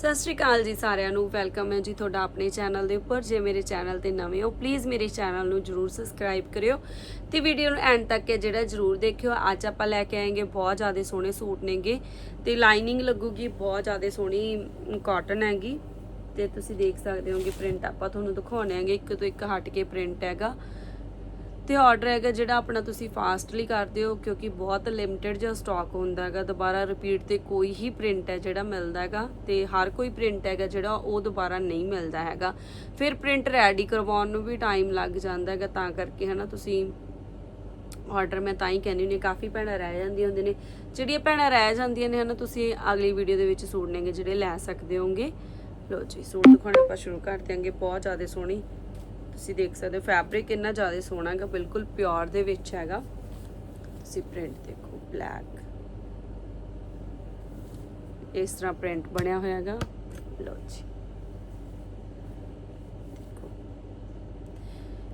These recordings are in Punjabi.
ਸਤਿ ਸ਼੍ਰੀ ਅਕਾਲ ਜੀ ਸਾਰਿਆਂ ਨੂੰ, ਵੈਲਕਮ ਹੈ ਜੀ ਤੁਹਾਡਾ ਆਪਣੇ ਚੈਨਲ ਦੇ ਉੱਪਰ। ਜੇ ਮੇਰੇ ਚੈਨਲ ਤੇ ਨਵੇਂ ਹੋ ਪਲੀਜ਼ ਮੇਰੇ ਚੈਨਲ ਨੂੰ ਜਰੂਰ ਸਬਸਕ੍ਰਾਈਬ ਕਰਿਓ। ਤੇ ਵੀਡੀਓ ਨੂੰ ਐਂਡ ਤੱਕ ਹੈ ਜਿਹੜਾ ਜਰੂਰ ਦੇਖਿਓ। ਅੱਜ ਆਪਾਂ ਲੈ ਕੇ ਆਏਗੇ, ਬਹੁਤ ਜ਼ਿਆਦਾ ਸੋਹਣੇ ਸੂਟ ਨੇਗੇ। ਤੇ ਲਾਈਨਿੰਗ ਲੱਗੂਗੀ, ਬਹੁਤ ਜ਼ਿਆਦਾ ਸੋਹਣੀ ਕਾਟਨ ਹੈਗੀ। ਤੇ ਤੁਸੀਂ ਦੇਖ ਸਕਦੇ ਹੋਗੇ ਪ੍ਰਿੰਟ ਆਪਾਂ ਤੁਹਾਨੂੰ ਦਿਖਾਉਣੇ ਆਂਗੇ ਇੱਕ ਤੋਂ ਇੱਕ ਹਟ ਕੇ ਪ੍ਰਿੰਟ ਹੈਗਾ। ਤੇ ਆਰਡਰ ਹੈਗਾ ਜਿਹੜਾ ਆਪਣਾ ਤੁਸੀਂ ਫਾਸਟਲੀ ਕਰਦੇ ਹੋ ਕਿਉਂਕਿ ਬਹੁਤ ਲਿਮਟਿਡ ਜਿਹਾ ਸਟਾਕ ਹੁੰਦਾ ਹੈਗਾ। ਦੁਬਾਰਾ ਰਿਪੀਟ ਤੇ ਕੋਈ ਹੀ ਪ੍ਰਿੰਟ ਹੈ ਜਿਹੜਾ ਮਿਲਦਾ ਹੈਗਾ ਤੇ ਹਰ ਕੋਈ ਪ੍ਰਿੰਟ ਹੈਗਾ ਜਿਹੜਾ ਉਹ ਦੁਬਾਰਾ ਨਹੀਂ ਮਿਲਦਾ ਹੈਗਾ। ਫਿਰ ਪ੍ਰਿੰਟ ਰੈਡੀ ਕਰਵਾਉਣ ਨੂੰ ਵੀ ਟਾਈਮ ਲੱਗ ਜਾਂਦਾ ਹੈਗਾ ਤਾਂ ਕਰਕੇ ਹਨਾ ਤੁਸੀਂ ਆਰਡਰ ਮੈਂ ਤਾਂ ਹੀ ਕਹਿੰਦੀ ਹੁੰਦੀ ਹਾਂ, ਕਾਫੀ ਭੈਣਾਂ ਰਹਿ ਜਾਂਦੀਆਂ ਹੁੰਦੀਆਂ ਨੇ। ਜਿਹੜੀਆਂ ਭੈਣਾਂ ਰਹਿ ਜਾਂਦੀਆਂ ਨੇ ਹਨਾ ਤੁਸੀਂ ਅਗਲੀ ਵੀਡੀਓ ਦੇ ਵਿੱਚ ਸੂਟ ਨੇਗੇ ਜਿਹੜੇ ਲੈ ਸਕਦੇ ਹੋਗੇ ਲੋ ਜੀ ਸੂਟ ਦਿਖਾਉਣਾ ਆਪਾਂ ਸ਼ੁਰੂ ਕਰ ਦਿਆਂਗੇ ਬਹੁਤ ਜ਼ਿਆਦਾ ਸੋਹਣੀ ਤੁਸੀਂ ਦੇਖ ਸਕਦੇ ਹੋ ਫੈਬਰਿਕ ਇੰਨਾ ਜ਼ਿਆਦਾ ਸੋਹਣਾ ਹੈਗਾ, ਬਿਲਕੁਲ ਪਿਓਰ ਦੇ ਵਿੱਚ ਹੈਗਾ। ਤੁਸੀਂ ਪ੍ਰਿੰਟ ਦੇਖੋ ਬਲੈਕ ਇਸ ਤਰ੍ਹਾਂ ਪ੍ਰਿੰਟ ਬਣਿਆ ਹੋਇਆ ਹੈਗਾ। ਲੋ ਜੀ।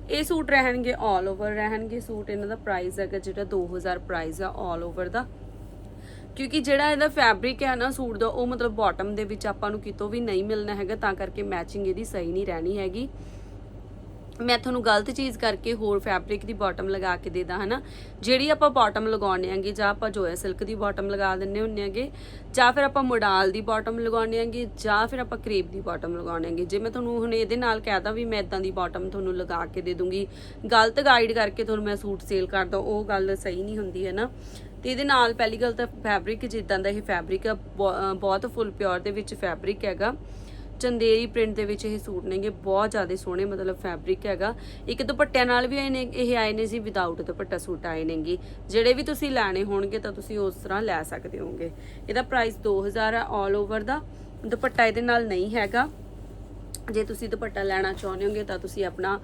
ਇਹ ਸੂਟ ਰਹਿਣਗੇ 올 ਓਵਰ ਰਹਿਣਗੇ ਸੂਟ ਇਹਨਾਂ ਦਾ ਪ੍ਰਾਈਸ ਹੈਗਾ, ਜਿਹੜਾ 2000 ਪ੍ਰਾਈਸ ਆ 올 ਓਵਰ ਦਾ। ਕਿਉਂਕਿ ਜਿਹੜਾ ਇਹਦਾ ਫੈਬਰਿਕ ਹੈ ਨਾ ਸੂਟ ਦਾ, ਉਹ ਮਤਲਬ ਬਾਟਮ ਦੇ ਵਿੱਚ ਆਪਾਂ ਨੂੰ ਕਿਤੋਂ ਵੀ ਨਹੀਂ ਮਿਲਣਾ ਹੈਗਾ, ਤਾਂ ਕਰਕੇ ਮੈਚਿੰਗ ਇਹਦੀ ਸਹੀ ਨਹੀਂ ਰਹਿਣੀ ਹੈਗੀ। ਮੈਂ ਤੁਹਾਨੂੰ ਗਲਤ ਚੀਜ਼ ਕਰਕੇ ਹੋਰ ਫੈਬਰਿਕ ਦੀ ਬਾਟਮ ਲਗਾ ਕੇ ਦੇਦਾ ਹਨਾ? ਜਿਹੜੀ ਆਪਾਂ ਬਾਟਮ ਲਗਾਉਣੇ ਆਂਗੇ, ਜਾਂ ਆਪਾਂ ਜੋਇਆ ਸਿਲਕ ਦੀ ਬਾਟਮ ਲਗਾ ਦਿੰਨੇ ਹੁੰਨੇ ਆਂਗੇ, ਜਾਂ ਫਿਰ ਆਪਾਂ ਮੋਡਾਲ ਦੀ ਬਾਟਮ ਲਗਾਉਣੇ ਆਂਗੇ, ਜਾਂ ਫਿਰ ਆਪਾਂ ਕ੍ਰੇਪ ਦੀ ਬਾਟਮ ਲਗਾਉਣੇ ਆਂਗੇ। ਜੇ ਮੈਂ ਤੁਹਾਨੂੰ ਹੁਣ ਇਹਦੇ ਨਾਲ ਕਹਿਦਾ ਵੀ ਮੈਂ ਇਦਾਂ ਦੀ ਬਾਟਮ ਤੁਹਾਨੂੰ ਲਗਾ ਕੇ ਦੇ ਦੂੰਗੀ, ਗਲਤ ਗਾਈਡ ਕਰਕੇ ਤੁਹਾਨੂੰ ਮੈਂ ਸੂਟ ਸੇਲ ਕਰਦਾ ਉਹ ਗੱਲ ਸਹੀ ਨਹੀਂ ਹੁੰਦੀ ਹੈ ਨਾ ਤੇ ਇਹਦੇ ਨਾਲ ਪਹਿਲੀ ਗੱਲ ਤਾਂ ਫੈਬਰਿਕ ਜਿੱਦਾਂ ਦਾ ਇਹ ਫੈਬਰਿਕ ਆ, ਬਹੁ- ਬਹੁਤ ਫੁੱਲ ਪਿਓਰ ਦੇ ਵਿੱਚ ਫੈਬਰਿਕ ਹੈਗਾ। ਚੰਦੇਰੀ ਪ੍ਰਿੰਟ ਦੇ ਵਿੱਚ ਇਹ ਸੂਟ ਨੇਗੇ, ਬਹੁਤ ਜ਼ਿਆਦਾ ਸੋਹਣੇ, ਮਤਲਬ ਫੈਬਰਿਕ ਹੈਗਾ। ਇੱਕ ਦੁਪੱਟਿਆਂ ਨਾਲ ਵੀ ਆਏ ਨੇ ਇਹ ਆਏ ਨੇ ਜੀ ਵਿਦਆਊਟ ਦੁਪੱਟਾ ਸੂਟ ਆਏ ਨੇਗੇ। ਜਿਹੜੇ ਵੀ ਤੁਸੀਂ ਲੈਣੇ ਹੋਣਗੇ ਤਾਂ ਤੁਸੀਂ ਉਸ ਤਰ੍ਹਾਂ ਲੈ ਸਕਦੇ ਹੋਗੇ ਇਹਦਾ ਪ੍ਰਾਈਸ 2000 ਆ 올 ਓਵਰ ਦਾ। ਦੁਪੱਟਾ ਇਹਦੇ ਨਾਲ ਨਹੀਂ ਹੈਗਾ। ਜੇ ਤੁਸੀਂ ਦੁਪੱਟਾ ਲੈਣਾ ਚਾਹੁੰਦੇ ਹੋਗੇ ਤਾਂ ਤੁਸੀਂ ਆਪਣਾ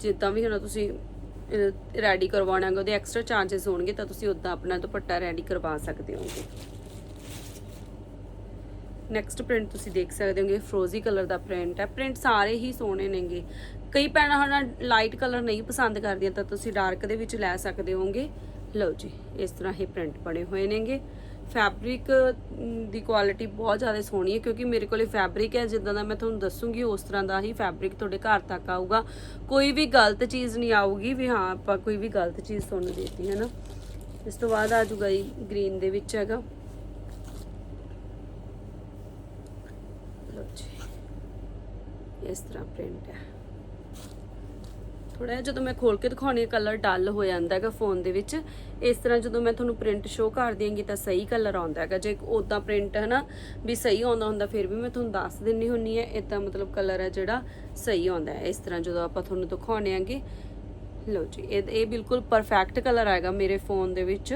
ਜਿੱਦਾਂ ਵੀ ਹੋਣਾ ਤੁਸੀਂ ਰੈਡੀ ਕਰਵਾਉਣਾ ਹੈਗਾ, ਉਹਦੇ ਐਕਸਟਰਾ ਚਾਰजेस ਹੋਣਗੇ ਤਾਂ ਤੁਸੀਂ ਉਦਾਂ ਆਪਣਾ ਦੁਪੱਟਾ ਰੈਡੀ ਕਰਵਾ ਸਕਦੇ ਹੋਗੇ ਨੈਕਸਟ ਪ੍ਰਿੰਟ ਤੁਸੀਂ ਦੇਖ ਸਕਦੇ ਹੋਗੇ ਫਰੋਜ਼ੀ ਕਲਰ ਦਾ ਪ੍ਰਿੰਟ ਹੈ। ਪ੍ਰਿੰਟ ਸਾਰੇ ਹੀ ਸੋਹਣੇ ਨੇਗੇ। ਕਈ ਭੈਣਾਂ ਹਨਾ ਲਾਈਟ ਕਲਰ ਨਹੀਂ ਪਸੰਦ ਕਰਦੀਆਂ, ਤਾਂ ਤੁਸੀਂ ਡਾਰਕ ਦੇ ਵਿੱਚ ਲੈ ਸਕਦੇ ਹੋਗੇ। ਲਓ ਜੀ, ਇਸ ਤਰ੍ਹਾਂ ਇਹ ਪ੍ਰਿੰਟ ਬਣੇ ਹੋਏ ਨੇਗੇ। ਫੈਬਰਿਕ ਦੀ ਕੁਆਲਿਟੀ ਬਹੁਤ ਜ਼ਿਆਦਾ ਸੋਹਣੀ ਹੈ, ਕਿਉਂਕਿ ਮੇਰੇ ਕੋਲੇ ਫੈਬਰਿਕ ਹੈ, ਜਿੱਦਾਂ ਦਾ ਮੈਂ ਤੁਹਾਨੂੰ ਦੱਸੂਗੀ, ਉਸ ਤਰ੍ਹਾਂ ਦਾ ਹੀ ਫੈਬਰਿਕ ਤੁਹਾਡੇ ਘਰ ਤੱਕ ਆਊਗਾ। ਕੋਈ ਵੀ ਗਲਤ ਚੀਜ਼ ਨਹੀਂ ਆਊਗੀ ਵੀ ਹਾਂ, ਆਪਾਂ ਕੋਈ ਵੀ ਗਲਤ ਚੀਜ਼ ਤੁਹਾਨੂੰ ਦੇਤੀ ਹੈ ਨਾ ਇਸ ਤੋਂ ਬਾਅਦ ਆ ਜੂਗਾ ਗ੍ਰੀਨ ਦੇ ਵਿੱਚ ਹੈਗਾ ਲਓ ਜੀ ਇਸ ਤਰ੍ਹਾਂ ਪ੍ਰਿੰਟ ਹੈ। ਥੋੜਾ ਜਿਹਾ ਜਦੋਂ ਮੈਂ ਖੋਲ ਕੇ ਦਿਖਾਉਣੀ ਕਲਰ ਡਲ ਹੋ ਜਾਂਦਾ ਹੈਗਾ ਫੋਨ ਦੇ ਵਿੱਚ। ਇਸ ਤਰ੍ਹਾਂ ਜਦੋਂ ਮੈਂ ਤੁਹਾਨੂੰ ਪ੍ਰਿੰਟ ਸ਼ੋਅ ਕਰ ਦਿਆਂਗੀ ਤਾਂ ਸਹੀ ਕਲਰ ਆਉਂਦਾ ਹੈਗਾ। ਜੇ ਉਦਾਂ ਪ੍ਰਿੰਟ ਹੈ ਨਾ, ਵੀ ਸਹੀ ਆਉਂਦਾ ਹੁੰਦਾ, ਫਿਰ ਵੀ ਮੈਂ ਤੁਹਾਨੂੰ ਦੱਸ ਦਿੰਨੀ ਹੁੰਨੀ ਹੈ। ਇਦਾਂ ਮਤਲਬ ਕਲਰ ਹੈ ਜਿਹੜਾ ਸਹੀ ਆਉਂਦਾ ਹੈ। ਇਸ ਤਰ੍ਹਾਂ ਜਦੋਂ ਆਪਾਂ ਤੁਹਾਨੂੰ ਦਿਖਾਉਣੇ ਆਂਗੇ। ਲਓ ਜੀ, ਇਹ ਇਹ ਬਿਲਕੁਲ ਪਰਫੈਕਟ ਕਲਰ ਆਏਗਾ ਮੇਰੇ ਫੋਨ ਦੇ ਵਿੱਚ।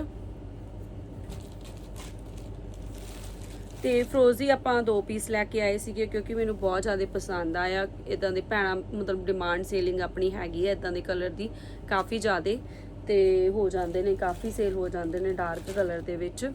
ਤੇ ਫਰੋਜ਼ੀ ਆਪਾਂ ਦੋ ਪੀਸ ਲੈ ਕੇ ਆਏ ਸੀਗੇ ਕਿਉਂਕਿ ਮੈਨੂੰ ਬਹੁਤ ਜ਼ਿਆਦਾ ਪਸੰਦ ਆਇਆ। ਇਦਾਂ ਦੇ ਭੈਣਾ, ਮਤਲਬ ਡਿਮਾਂਡ ਸੇਲਿੰਗ ਆਪਣੀ ਹੈਗੀ ਹੈ ਇਦਾਂ ਦੇ ਕਲਰ ਦੀ ਕਾਫੀ ਜ਼ਿਆਦਾ ਤੇ ਹੋ ਜਾਂਦੇ ਨੇ, ਕਾਫੀ ਸੇਲ ਹੋ ਜਾਂਦੇ ਨੇ ਡਾਰਕ ਕਲਰ ਦੇ ਵਿੱਚ।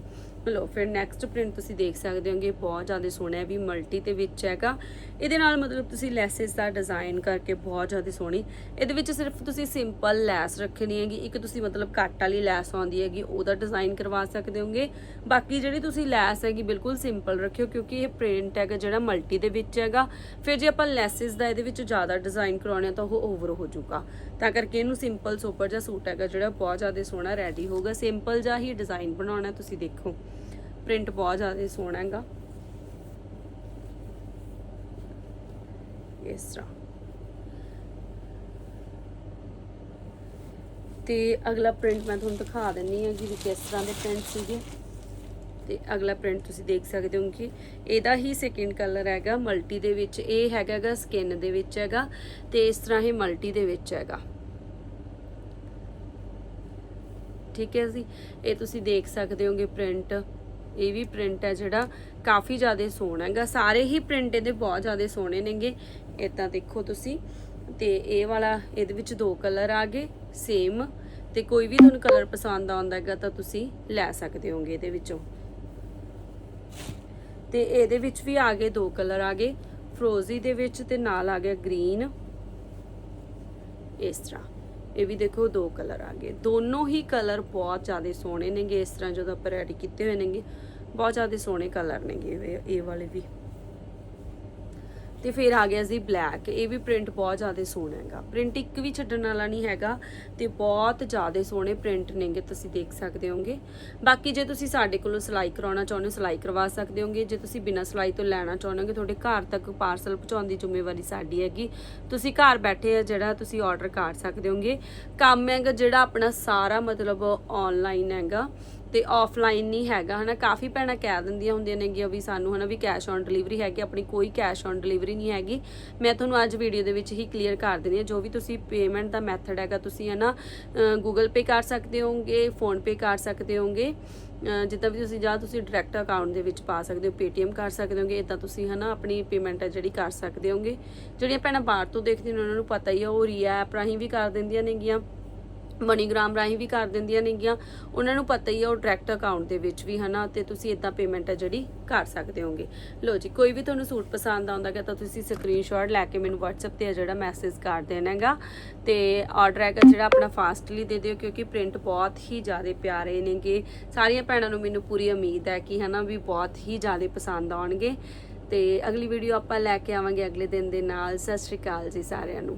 ਲੋ ਫਿਰ ਨੈਕਸਟ ਪ੍ਰਿੰਟ ਤੁਸੀਂ ਦੇਖ ਸਕਦੇ ਹੋਗੇ, ਬਹੁਤ ਜ਼ਿਆਦਾ ਸੋਹਣਾ ਹੈ, ਵੀ ਮਲਟੀ ਦੇ ਵਿੱਚ ਹੈਗਾ। ਇਹਦੇ ਨਾਲ ਮਤਲਬ ਤੁਸੀਂ ਲੈਸਸ ਦਾ ਡਿਜ਼ਾਈਨ ਕਰਕੇ ਬਹੁਤ ਜ਼ਿਆਦਾ ਸੋਹਣੀ। ਇਹਦੇ ਵਿੱਚ ਸਿਰਫ ਤੁਸੀਂ ਸਿੰਪਲ ਲੈਸ ਰੱਖਣੀ ਹੈਗੀ, ਇੱਕ ਤੁਸੀਂ ਮਤਲਬ ਕੱਟ ਵਾਲੀ ਲੈਸ ਆਉਂਦੀ ਹੈਗੀ, ਉਹਦਾ ਡਿਜ਼ਾਈਨ ਕਰਵਾ ਸਕਦੇ ਹੋਗੇ। ਬਾਕੀ ਜਿਹੜੀ ਤੁਸੀਂ ਲੈਸ ਹੈਗੀ, ਬਿਲਕੁਲ ਸਿੰਪਲ ਰੱਖਿਓ, ਕਿਉਂਕਿ ਇਹ ਪ੍ਰਿੰਟ ਹੈਗਾ ਜਿਹੜਾ ਮਲਟੀ ਦੇ ਵਿੱਚ ਹੈਗਾ। ਫਿਰ ਜੇ ਆਪਾਂ ਲੈਸਸ ਦਾ ਇਹਦੇ ਵਿੱਚ ਜ਼ਿਆਦਾ ਡਿਜ਼ਾਈਨ ਕਰਾਉਣੇ ਆ, ਤਾਂ ਉਹ ਓਵਰ ਹੋ ਜਾਊਗਾ। ਤਾਂ ਕਰਕੇ ਇਹਨੂੰ ਸਿੰਪਲ ਸੋਪਰ ਜਿਹਾ ਸੂਟ ਹੈਗਾ, ਜਿਹੜਾ ਬਹੁਤ ਜ਼ਿਆਦਾ ਸੋਹਣਾ ਰੈਡੀ ਹੋਊਗਾ। ਸਿੰਪਲ ਜਿਹਾ ਹੀ ਡਿਜ਼ਾਈਨ ਬਣਾਉਣਾ ਤੁਸੀਂ ਦੇਖੋ। ਪ੍ਰਿੰਟ ਬਹੁਤ ਜ਼ਿਆਦਾ ਸੋਹਣਾ ਹੈਗਾ। ਇਸ ਤਰ੍ਹਾਂ। ਤੇ ਅਗਲਾ ਪ੍ਰਿੰਟ ਮੈਂ ਤੁਹਾਨੂੰ ਦਿਖਾ ਦਿੰਨੀ ਹਾਂ ਕਿ ਕਿਸ ਤਰ੍ਹਾਂ ਦੇ ਪ੍ਰਿੰਟ ਸੀਗੇ। ਤੇ ਅਗਲਾ ਪ੍ਰਿੰਟ ਤੁਸੀਂ ਦੇਖ ਸਕਦੇ ਹੋ ਕਿ ਇਹਦਾ ਹੀ ਸੈਕਿੰਡ ਕਲਰ ਹੈਗਾ ਮਲਟੀ ਦੇ ਵਿੱਚ। ਇਹ ਹੈਗਾਗਾ ਸਕਿਨ ਦੇ ਵਿੱਚ ਹੈਗਾ ਤੇ ਇਸ ਤਰ੍ਹਾਂ ਇਹ ਮਲਟੀ ਦੇ ਵਿੱਚ ਹੈਗਾ। ਠੀਕ ਹੈ ਜੀ? ਇਹ ਤੁਸੀਂ ਦੇਖ ਸਕਦੇ ਹੋਗੇ ਪ੍ਰਿੰਟ ਇਹ ਵੀ ਪ੍ਰਿੰਟ ਹੈ ਜਿਹੜਾ ਕਾਫੀ ਜ਼ਿਆਦਾ ਸੋਹਣਾ ਹੈਗਾ। ਸਾਰੇ ਹੀ ਪ੍ਰਿੰਟ ਇਹਦੇ ਬਹੁਤ ਜ਼ਿਆਦਾ ਸੋਹਣੇ ਨੇਗੇ। ਇਹ ਤਾਂ ਦੇਖੋ ਤੁਸੀਂ। ਤੇ ਇਹ ਵਾਲਾ, ਇਹਦੇ ਵਿੱਚ ਦੋ ਕਲਰ ਆ ਗਏ ਸੇਮ ਤੇ ਕੋਈ ਵੀ ਤੁਹਾਨੂੰ ਕਲਰ ਪਸੰਦ ਆਉਂਦਾ ਹੈਗਾ ਤਾਂ ਤੁਸੀਂ ਲੈ ਸਕਦੇ ਹੋਗੇ ਇਹਦੇ ਵਿੱਚੋਂ। ਤੇ ਇਹਦੇ ਵਿੱਚ ਵੀ ਆ ਗਏ ਦੋ ਕਲਰ ਆ ਗਏ। ਫਰੋਜ਼ੀ ਦੇ ਵਿੱਚ ਤੇ ਨਾਲ ਆ ਗਿਆ ਗ੍ਰੀਨ ਇਸ ਤਰ੍ਹਾਂ। ਇਹ ਵੀ ਦੇਖੋ ਦੋ ਕਲਰ ਆ ਗਏ। ਦੋਨੋਂ ਹੀ ਕਲਰ ਬਹੁਤ ਜ਼ਿਆਦਾ ਸੋਹਣੇ ਨੇਗੇ, ਇਸ ਤਰ੍ਹਾਂ ਜਦੋਂ ਆਪਾਂ ਰੈਡੀ ਕੀਤੇ ਹੋਏ ਨੇਗੇ, ਬਹੁਤ ਜ਼ਿਆਦਾ ਸੋਹਣੇ ਕਲਰ ਨੇਗੇ ਇਹ- ਇਹ ਵਾਲੇ ਵੀ। ਤੇ ਫਿਰ ਆ ਗਿਆ ਜੀ ਬਲੈਕ ਇਹ ਵੀ ਪ੍ਰਿੰਟ ਬਹੁਤ ਜ਼ਿਆਦਾ ਸੋਹਣਾ ਹੈਗਾ। ਪ੍ਰਿੰਟ ਇੱਕ ਵੀ ਛੱਡਣ ਵਾਲਾ ਨਹੀਂ ਹੈਗਾ ਤੇ ਬਹੁਤ ਜ਼ਿਆਦਾ ਸੋਹਣੇ ਪ੍ਰਿੰਟ ਨੇਗੇ, ਤੁਸੀਂ ਦੇਖ ਸਕਦੇ ਹੋਗੇ ਬਾਕੀ ਜੇ ਤੁਸੀਂ ਸਾਡੇ ਕੋਲੋਂ ਸਿਲਾਈ ਕਰਾਉਣਾ ਚਾਹੁੰਦੇ ਹੋ, ਸਿਲਾਈ ਕਰਵਾ ਸਕਦੇ ਹੋਗੇ ਜੇ ਤੁਸੀਂ ਬਿਨਾਂ ਸਿਲਾਈ ਤੋਂ ਲੈਣਾ ਚਾਹੁੰਦੇ ਹੋਗੇ ਤੁਹਾਡੇ ਘਰ ਤੱਕ ਪਾਰਸਲ ਪਹੁੰਚਾਉਣ ਦੀ ਜ਼ਿੰਮੇਵਾਰੀ ਸਾਡੀ ਹੈਗੀ। ਤੁਸੀਂ ਘਰ ਬੈਠੇ ਆ ਜਿਹੜਾ ਤੁਸੀਂ ਆਰਡਰ ਕਰ ਸਕਦੇ ਹੋਗੇ ਕੰਮ ਹੈਗਾ ਜਿਹੜਾ ਆਪਣਾ ਸਾਰਾ ਮਤਲਬ ਆਨਲਾਈਨ ਹੈਗਾ। ਤੇ ਆਫਲਾਈਨ ਨਹੀਂ ਹੈਗਾ, ਹਨਾ? ਕਾਫੀ ਭੈਣਾਂ ਕਹਿ ਦਿੰਦੀਆਂ ਹੁੰਦੀਆਂ ਨੇਗੀਆਂ ਵੀ ਸਾਨੂੰ, ਹਨਾ, ਵੀ ਕੈਸ਼ ਔਨ ਡਿਲੀਵਰੀ ਹੈਗੀ, ਆਪਣੀ ਕੋਈ ਕੈਸ਼ ਔਨ ਡਿਲੀਵਰੀ ਨਹੀਂ ਹੈਗੀ। ਮੈਂ ਤੁਹਾਨੂੰ ਅੱਜ ਵੀਡੀਓ ਦੇ ਵਿੱਚ ਹੀ ਕਲੀਅਰ ਕਰ ਦਿੰਦੀ ਹਾਂ, ਜੋ ਵੀ ਤੁਸੀਂ ਪੇਮੈਂਟ ਦਾ ਮੈਥਡ ਹੈਗਾ, ਤੁਸੀਂ, ਹਨਾ ਗੂਗਲ ਪੇ ਕਰ ਸਕਦੇ ਹੋਗੇ ਫੋਨ ਪੇ ਕਰ ਸਕਦੇ ਹੋਗੇ ਜਿੱਦਾਂ ਵੀ ਤੁਸੀਂ ਜਾਂ ਤੁਸੀਂ ਡਾਇਰੈਕਟ ਅਕਾਊਂਟ ਦੇ ਵਿੱਚ ਪਾ ਸਕਦੇ ਹੋ, Paytm ਕਰ ਸਕਦੇ ਹੋਗੇ ਇਦਾਂ ਤੁਸੀਂ, ਹਨਾ, ਆਪਣੀ ਪੇਮੈਂਟ ਹੈ ਜਿਹੜੀ ਕਰ ਸਕਦੇ ਹੋਗੇ ਜਿਹੜੀਆਂ ਭੈਣਾਂ ਬਾਹਰ ਤੋਂ ਦੇਖਦੀਆਂ ਨੇ, ਉਹਨਾਂ ਨੂੰ ਪਤਾ ਹੀ ਆ, ਉਹ ਰੀਆ ਐਪ ਰਾਹੀਂ ਵੀ ਕਰ ਦਿੰਦੀਆਂ ਨੇਗੀਆਂ। ਮਨੀਗ੍ਰਾਮ ਰਾਹੀਂ ਵੀ ਕਰ ਦਿੰਦੀਆਂ ਨੇਗੀਆਂ। ਉਹਨਾਂ ਨੂੰ ਪਤਾ ਹੀ ਆ ਉਹ ਡਾਇਰੈਕਟ ਅਕਾਊਂਟ ਦੇ ਵਿੱਚ ਵੀ ਹਨਾ, ਤੇ ਤੁਸੀਂ ਇਦਾਂ ਪੇਮੈਂਟ ਹੈ ਜਿਹੜੀ ਕਰ ਸਕਦੇ ਹੋਗੇ। ਲੋ ਜੀ, ਕੋਈ ਵੀ ਤੁਹਾਨੂੰ ਸੂਟ ਪਸੰਦ ਆਉਂਦਾ ਹੈ ਤਾਂ ਤੁਸੀਂ ਸਕਰੀਨਸ਼ਾਟ ਲੈ ਕੇ ਮੈਨੂੰ WhatsApp ਤੇ ਆ ਜਿਹੜਾ ਮੈਸੇਜ ਕਰ ਦੇਣਾ ਹੈਗਾ। ਤੇ ਆਰਡਰ ਹੈਗਾ ਜਿਹੜਾ ਆਪਣਾ ਫਾਸਟਲੀ ਦੇ ਦਿਓ, ਕਿਉਂਕਿ ਪ੍ਰਿੰਟ ਬਹੁਤ ਹੀ ਜ਼ਿਆਦਾ ਪਿਆਰੇ ਨੇਗੇ। ਸਾਰੀਆਂ ਭੈਣਾਂ ਨੂੰ ਮੈਨੂੰ ਪੂਰੀ ਉਮੀਦ ਹੈ ਕਿ ਹਨਾ ਵੀ ਬਹੁਤ ਹੀ ਜ਼ਿਆਦਾ ਪਸੰਦ ਆਉਣਗੇ। ਤੇ ਅਗਲੀ ਵੀਡੀਓ ਆਪਾਂ ਲੈ ਕੇ ਆਵਾਂਗੇ ਅਗਲੇ ਦਿਨ ਦੇ ਨਾਲ। ਸਤਿ ਸ਼੍ਰੀ ਅਕਾਲ ਜੀ ਸਾਰਿਆਂ ਨੂੰ।